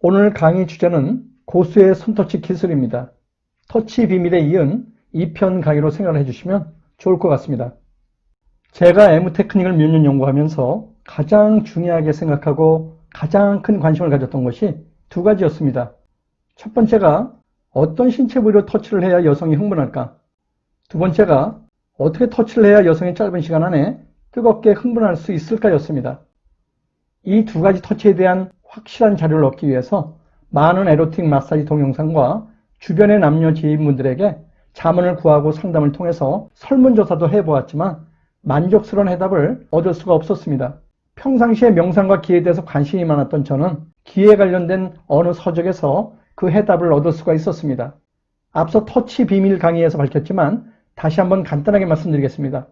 오늘 강의 주제는 고수의 손터치 기술입니다. 터치 비밀에 이은 2편 강의로 생각을 해주시면 좋을 것 같습니다. 제가 M 테크닉을 몇 년 연구하면서 가장 중요하게 생각하고 가장 큰 관심을 가졌던 것이 두 가지였습니다. 첫 번째가 어떤 신체 부위로 터치를 해야 여성이 흥분할까? 두 번째가 어떻게 터치를 해야 여성이 짧은 시간 안에 뜨겁게 흥분할 수 있을까였습니다. 이 두 가지 터치에 대한 확실한 자료를 얻기 위해서 많은 에로틱 마사지 동영상과 주변의 남녀 지인분들에게 자문을 구하고 상담을 통해서 설문조사도 해보았지만 만족스러운 해답을 얻을 수가 없었습니다. 평상시에 명상과 기에 대해서 관심이 많았던 저는 기에 관련된 어느 서적에서 그 해답을 얻을 수가 있었습니다. 앞서 터치 비밀 강의에서 밝혔지만 다시 한번 간단하게 말씀드리겠습니다.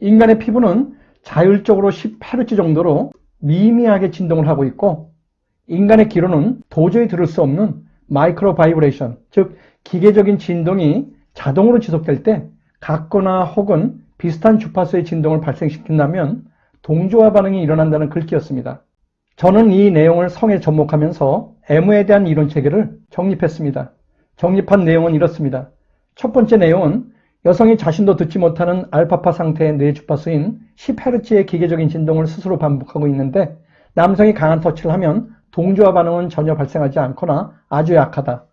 인간의 피부는 자율적으로 18Hz 정도로 미미하게 진동을 하고 있고 인간의 귀로는 도저히 들을 수 없는 마이크로 바이브레이션, 즉 기계적인 진동이 자동으로 지속될 때 같거나 혹은 비슷한 주파수의 진동을 발생시킨다면 동조화 반응이 일어난다는 글귀였습니다. 저는 이 내용을 성에 접목하면서 M에 대한 이론 체계를 정립했습니다. 정립한 내용은 이렇습니다. 첫 번째 내용은 여성이 자신도 듣지 못하는 알파파 상태의 뇌 주파수인 10Hz의 기계적인 진동을 스스로 반복하고 있는데 남성이 강한 터치를 하면 동조화 반응은 전혀 발생하지 않거나 아주 약하다.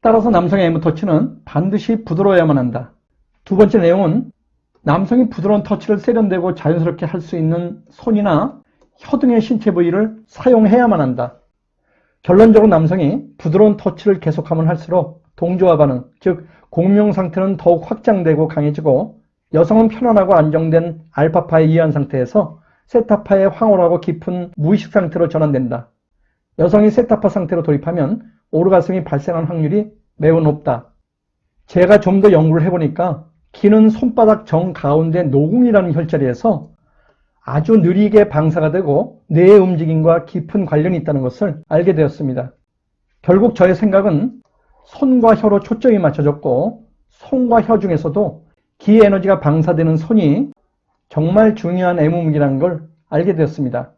따라서 남성의 M 터치는 반드시 부드러워야만 한다. 두 번째 내용은 남성이 부드러운 터치를 세련되고 자연스럽게 할 수 있는 손이나 혀 등의 신체 부위를 사용해야만 한다. 결론적으로 남성이 부드러운 터치를 계속하면 할수록 동조화 반응, 즉 공명 상태는 더욱 확장되고 강해지고 여성은 편안하고 안정된 알파파의 이완 상태에서 세타파의 황홀하고 깊은 무의식 상태로 전환된다. 여성이 세타파 상태로 돌입하면 오르가슴이 발생할 확률이 매우 높다. 제가 좀 더 연구를 해보니까 기는 손바닥 정 가운데 노궁이라는 혈자리에서 아주 느리게 방사가 되고 뇌의 움직임과 깊은 관련이 있다는 것을 알게 되었습니다. 결국 저의 생각은 손과 혀로 초점이 맞춰졌고 손과 혀 중에서도 기 에너지가 방사되는 손이 정말 중요한 애무무기라는 걸 알게 되었습니다.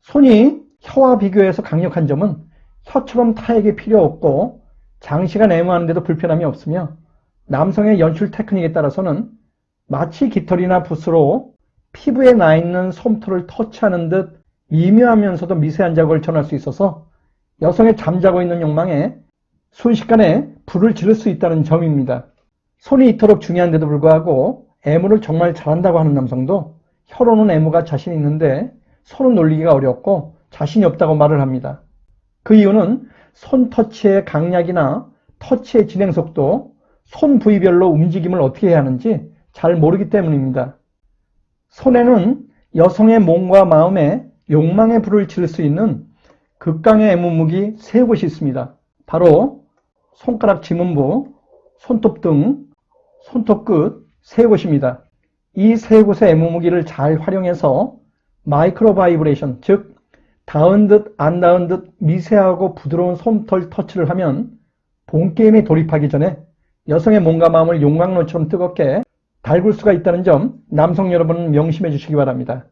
손이 혀와 비교해서 강력한 점은 혀처럼 타에게 필요 없고 장시간 애무하는데도 불편함이 없으며 남성의 연출 테크닉에 따라서는 마치 깃털이나 붓으로 피부에 나 있는 솜털을 터치하는 듯 미묘하면서도 미세한 자국을 전할 수 있어서 여성의 잠자고 있는 욕망에 순식간에 불을 지를 수 있다는 점입니다. 손이 이토록 중요한데도 불구하고 애무를 정말 잘한다고 하는 남성도 혀로는 애무가 자신 있는데 손은 놀리기가 어렵고 자신이 없다고 말을 합니다. 그 이유는 손 터치의 강약이나 터치의 진행 속도, 손 부위별로 움직임을 어떻게 해야 하는지 잘 모르기 때문입니다. 손에는 여성의 몸과 마음에 욕망의 불을 지를 수 있는 극강의 애무무기 세 곳이 있습니다. 바로 손가락 지문부, 손톱 등, 손톱 끝 세 곳입니다. 이 세 곳의 애무무기를 잘 활용해서 마이크로 바이브레이션, 즉 닿은 듯 안 닿은 듯 미세하고 부드러운 솜털 터치를 하면 본 게임에 돌입하기 전에 여성의 몸과 마음을 용광로처럼 뜨겁게 달굴 수가 있다는 점 남성 여러분 명심해 주시기 바랍니다.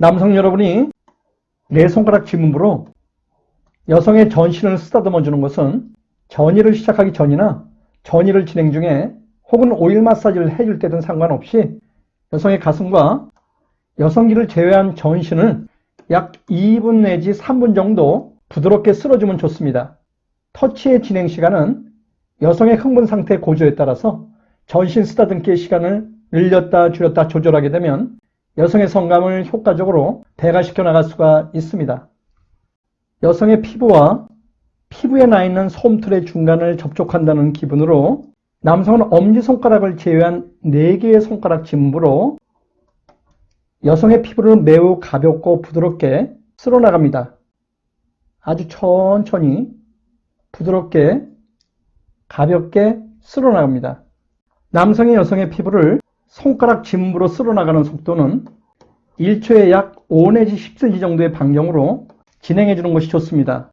남성 여러분이 내 손가락 지문부로 여성의 전신을 쓰다듬어 주는 것은 전이를 시작하기 전이나 전이를 진행 중에 혹은 오일 마사지를 해줄 때든 상관없이 여성의 가슴과 여성기를 제외한 전신을 약 2분 내지 3분 정도 부드럽게 쓸어주면 좋습니다. 터치의 진행 시간은 여성의 흥분 상태 고조에 따라서 전신 쓰다듬기의 시간을 늘렸다 줄였다 조절하게 되면 여성의 성감을 효과적으로 배가시켜 나갈 수가 있습니다. 여성의 피부와 피부에 나 있는 솜털의 중간을 접촉한다는 기분으로 남성은 엄지손가락을 제외한 4개의 손가락 지문부로 여성의 피부를 매우 가볍고 부드럽게 쓸어 나갑니다. 아주 천천히 부드럽게 가볍게 쓸어 나갑니다. 남성이 여성의 피부를 손가락 지문부로 쓸어나가는 속도는 1초에 약 5 내지 10cm 정도의 반경으로 진행해 주는 것이 좋습니다.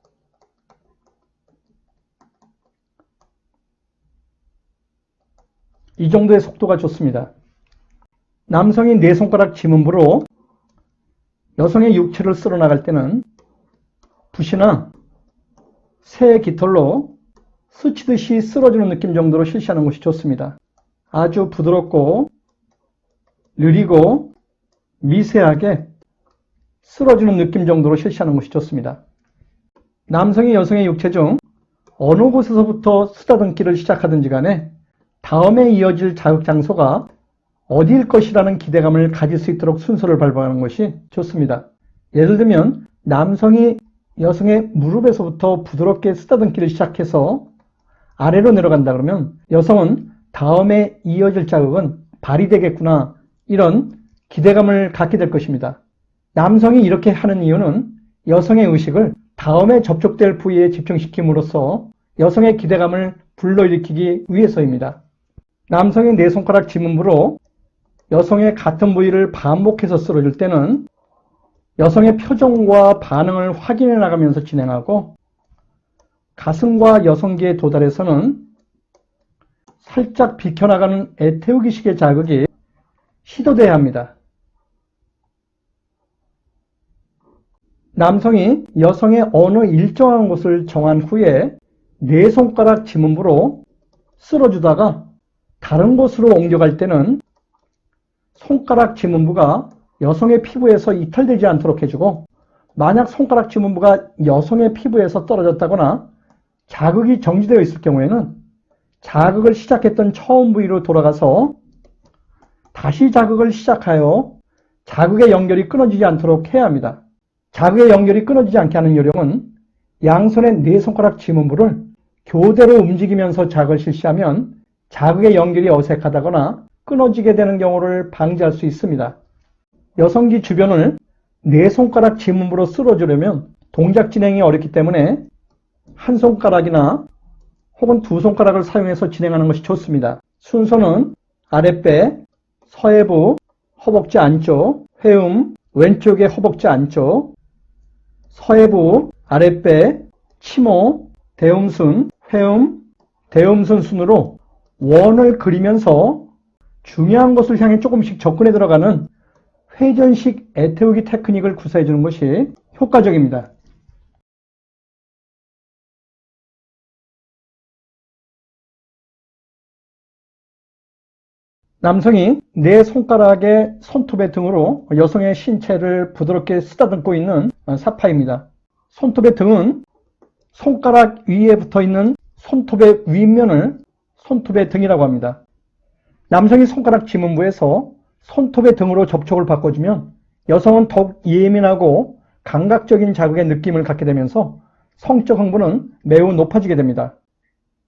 이 정도의 속도가 좋습니다. 남성이 네 손가락 지문부로 여성의 육체를 쓸어 나갈 때는 붓이나 새 깃털로 스치듯이 쓸어주는 느낌 정도로 실시하는 것이 좋습니다. 아주 부드럽고 느리고 미세하게 쓸어주는 느낌 정도로 실시하는 것이 좋습니다. 남성이 여성의 육체 중 어느 곳에서부터 쓰다듬기를 시작하든지 간에 다음에 이어질 자극 장소가 어디일 것이라는 기대감을 가질 수 있도록 순서를 밟아가는 것이 좋습니다. 예를 들면 남성이 여성의 무릎에서부터 부드럽게 쓰다듬기를 시작해서 아래로 내려간다 그러면 여성은 다음에 이어질 자극은 발이 되겠구나 이런 기대감을 갖게 될 것입니다. 남성이 이렇게 하는 이유는 여성의 의식을 다음에 접촉될 부위에 집중시킴으로써 여성의 기대감을 불러일으키기 위해서입니다. 남성의 네 손가락 지문부로 여성의 같은 부위를 반복해서 쓸어줄 때는 여성의 표정과 반응을 확인해 나가면서 진행하고 가슴과 여성기에 도달해서는 살짝 비켜나가는 애태우기식의 자극이 시도돼야 합니다. 남성이 여성의 어느 일정한 곳을 정한 후에 네 손가락 지문부로 쓸어주다가 다른 곳으로 옮겨갈 때는 손가락 지문부가 여성의 피부에서 이탈되지 않도록 해주고 만약 손가락 지문부가 여성의 피부에서 떨어졌다거나 자극이 정지되어 있을 경우에는 자극을 시작했던 처음 부위로 돌아가서 다시 자극을 시작하여 자극의 연결이 끊어지지 않도록 해야 합니다. 자극의 연결이 끊어지지 않게 하는 요령은 양손의 네 손가락 지문부를 교대로 움직이면서 자극을 실시하면 자극의 연결이 어색하다거나 끊어지게 되는 경우를 방지할 수 있습니다. 여성기 주변을 네 손가락 지문부로 쓸어주려면 동작 진행이 어렵기 때문에 한 손가락이나 혹은 두 손가락을 사용해서 진행하는 것이 좋습니다. 순서는 아랫배, 서해부, 허벅지 안쪽, 회음, 왼쪽의 허벅지 안쪽, 서해부, 아랫배, 치모, 대음순, 회음, 대음순 순으로 원을 그리면서 중요한 것을 향해 조금씩 접근해 들어가는 회전식 애태우기 테크닉을 구사해 주는 것이 효과적입니다. 남성이 네 손가락의 손톱의 등으로 여성의 신체를 부드럽게 쓰다듬고 있는 사파입니다. 손톱의 등은 손가락 위에 붙어 있는 손톱의 윗면을 손톱의 등이라고 합니다. 남성이 손가락 지문부에서 손톱의 등으로 접촉을 바꿔주면 여성은 더욱 예민하고 감각적인 자극의 느낌을 갖게 되면서 성적 흥분은 매우 높아지게 됩니다.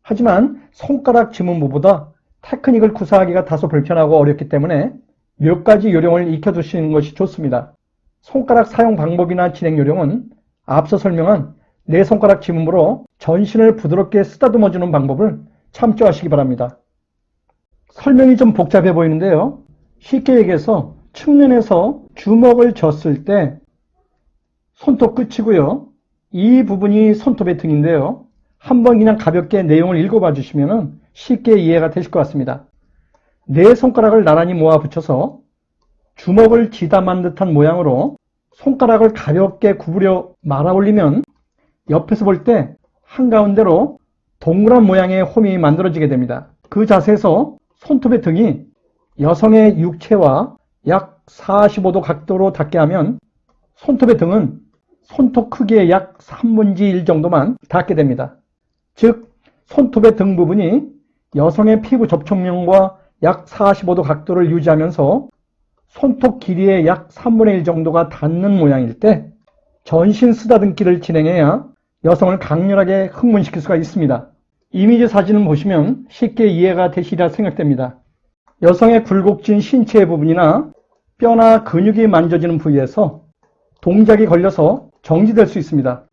하지만 손가락 지문부보다 테크닉을 구사하기가 다소 불편하고 어렵기 때문에 몇 가지 요령을 익혀두시는 것이 좋습니다. 손가락 사용 방법이나 진행 요령은 앞서 설명한 네 손가락 지문으로 전신을 부드럽게 쓰다듬어주는 방법을 참조하시기 바랍니다. 설명이 좀 복잡해 보이는데요. 쉽게 얘기해서 측면에서 주먹을 졌을 때 손톱 끝이고요. 이 부분이 손톱의 등인데요. 한번 그냥 가볍게 내용을 읽어봐 주시면 쉽게 이해가 되실 것 같습니다. 네 손가락을 나란히 모아 붙여서 주먹을 지담한 듯한 모양으로 손가락을 가볍게 구부려 말아 올리면 옆에서 볼 때 한가운데로 동그란 모양의 홈이 만들어지게 됩니다. 그 자세에서 손톱의 등이 여성의 육체와 약 45도 각도로 닿게 하면 손톱의 등은 손톱 크기의 약 3분지 1 정도만 닿게 됩니다. 즉 손톱의 등 부분이 여성의 피부 접촉면과 약 45도 각도를 유지하면서 손톱 길이의 약 3분의 1 정도가 닿는 모양일 때 전신 쓰다듬기를 진행해야 여성을 강렬하게 흥분시킬 수가 있습니다. 이미지 사진을 보시면 쉽게 이해가 되시리라 생각됩니다. 여성의 굴곡진 신체 부분이나 뼈나 근육이 만져지는 부위에서 동작이 걸려서 정지될 수 있습니다.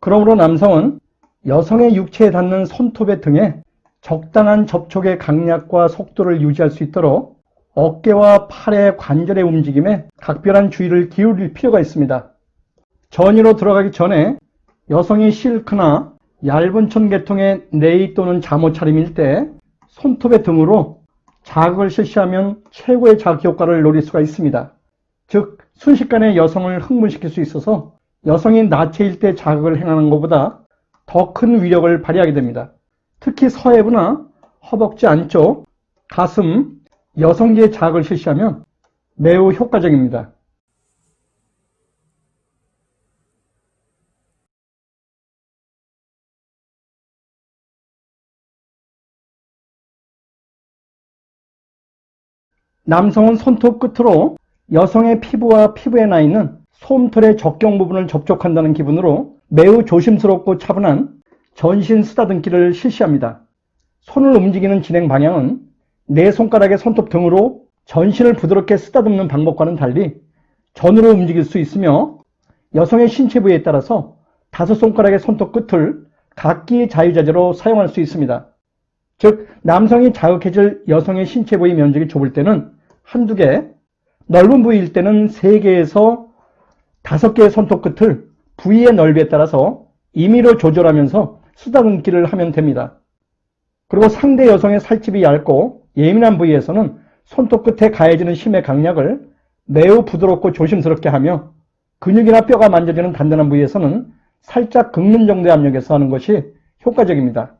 그러므로 남성은 여성의 육체에 닿는 손톱의 등에 적당한 접촉의 강약과 속도를 유지할 수 있도록 어깨와 팔의 관절의 움직임에 각별한 주의를 기울일 필요가 있습니다. 전이로 들어가기 전에 여성이 실크나 얇은 천 계통의 네이 또는 잠옷 차림일 때 손톱의 등으로 자극을 실시하면 최고의 자극 효과를 노릴 수가 있습니다. 즉 순식간에 여성을 흥분시킬 수 있어서 여성이 나체일 때 자극을 행하는 것보다 더 큰 위력을 발휘하게 됩니다. 특히 서해부나 허벅지 안쪽, 가슴, 여성기에 자극을 실시하면 매우 효과적입니다. 남성은 손톱 끝으로 여성의 피부와 피부에 나 있는 솜털의 적경 부분을 접촉한다는 기분으로 매우 조심스럽고 차분한 전신 쓰다듬기를 실시합니다. 손을 움직이는 진행 방향은 네 손가락의 손톱 등으로 전신을 부드럽게 쓰다듬는 방법과는 달리 전으로 움직일 수 있으며 여성의 신체 부위에 따라서 다섯 손가락의 손톱 끝을 각기 자유자재로 사용할 수 있습니다. 즉 남성이 자극해줄 여성의 신체 부위 면적이 좁을 때는 한두 개, 넓은 부위일 때는 세 개에서 다섯 개의 손톱 끝을 부위의 넓이에 따라서 임의로 조절하면서 쓰다듬기를 하면 됩니다. 그리고 상대 여성의 살집이 얇고 예민한 부위에서는 손톱 끝에 가해지는 힘의 강약을 매우 부드럽고 조심스럽게 하며 근육이나 뼈가 만져지는 단단한 부위에서는 살짝 긁는 정도의 압력에서 하는 것이 효과적입니다.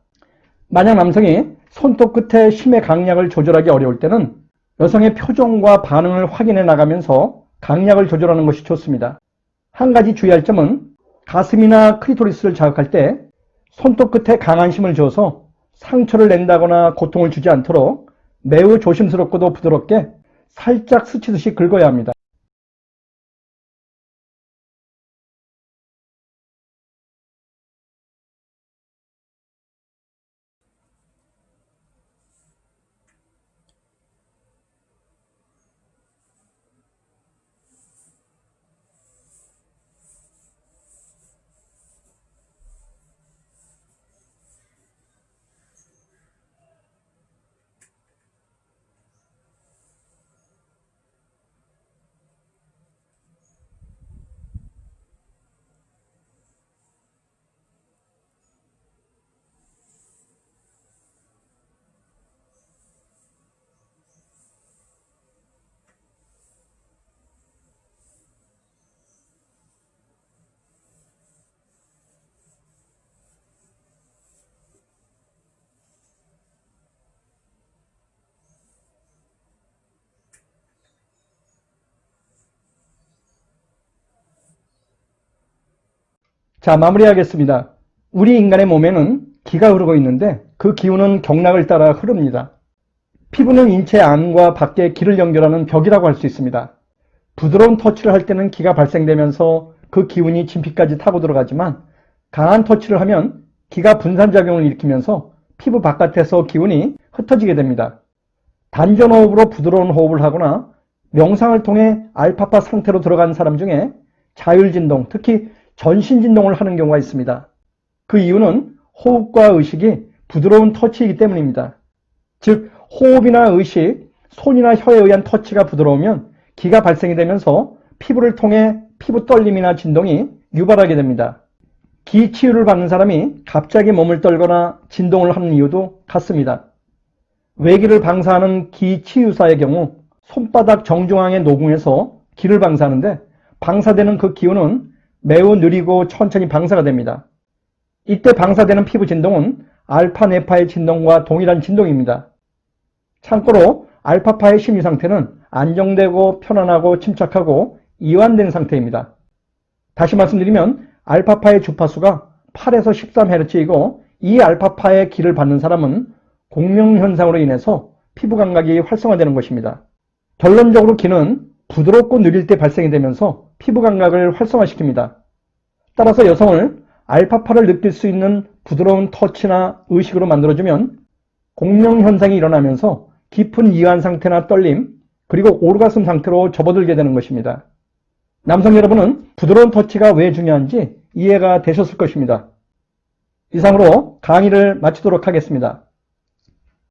만약 남성이 손톱 끝에 힘의 강약을 조절하기 어려울 때는 여성의 표정과 반응을 확인해 나가면서 강약을 조절하는 것이 좋습니다. 한 가지 주의할 점은 가슴이나 크리토리스를 자극할 때 손톱 끝에 강한 힘을 줘서 상처를 낸다거나 고통을 주지 않도록 매우 조심스럽고도 부드럽게 살짝 스치듯이 긁어야 합니다. 자, 마무리하겠습니다. 우리 인간의 몸에는 기가 흐르고 있는데 그 기운은 경락을 따라 흐릅니다. 피부는 인체 안과 밖에 기를 연결하는 벽이라고 할 수 있습니다. 부드러운 터치를 할 때는 기가 발생되면서 그 기운이 진피까지 타고 들어가지만 강한 터치를 하면 기가 분산작용을 일으키면서 피부 바깥에서 기운이 흩어지게 됩니다. 단전호흡으로 부드러운 호흡을 하거나 명상을 통해 알파파 상태로 들어간 사람 중에 자율진동, 특히 전신 진동을 하는 경우가 있습니다. 그 이유는 호흡과 의식이 부드러운 터치이기 때문입니다. 즉 호흡이나 의식, 손이나 혀에 의한 터치가 부드러우면 기가 발생이 되면서 피부를 통해 피부 떨림이나 진동이 유발하게 됩니다. 기 치유를 받는 사람이 갑자기 몸을 떨거나 진동을 하는 이유도 같습니다. 외기를 방사하는 기 치유사의 경우 손바닥 정중앙의 노궁에서 기를 방사하는데 방사되는 그 기운은 매우 느리고 천천히 방사가 됩니다. 이때 방사되는 피부 진동은 알파 네파의 진동과 동일한 진동입니다. 참고로 알파파의 심리 상태는 안정되고 편안하고 침착하고 이완된 상태입니다. 다시 말씀드리면 알파파의 주파수가 8에서 13Hz이고 이 알파파의 기를 받는 사람은 공명현상으로 인해서 피부 감각이 활성화되는 것입니다. 결론적으로 기는 부드럽고 느릴 때 발생이 되면서 피부 감각을 활성화시킵니다. 따라서 여성을 알파파를 느낄 수 있는 부드러운 터치나 의식으로 만들어주면 공명 현상이 일어나면서 깊은 이완 상태나 떨림, 그리고 오르가슴 상태로 접어들게 되는 것입니다. 남성 여러분은 부드러운 터치가 왜 중요한지 이해가 되셨을 것입니다. 이상으로 강의를 마치도록 하겠습니다.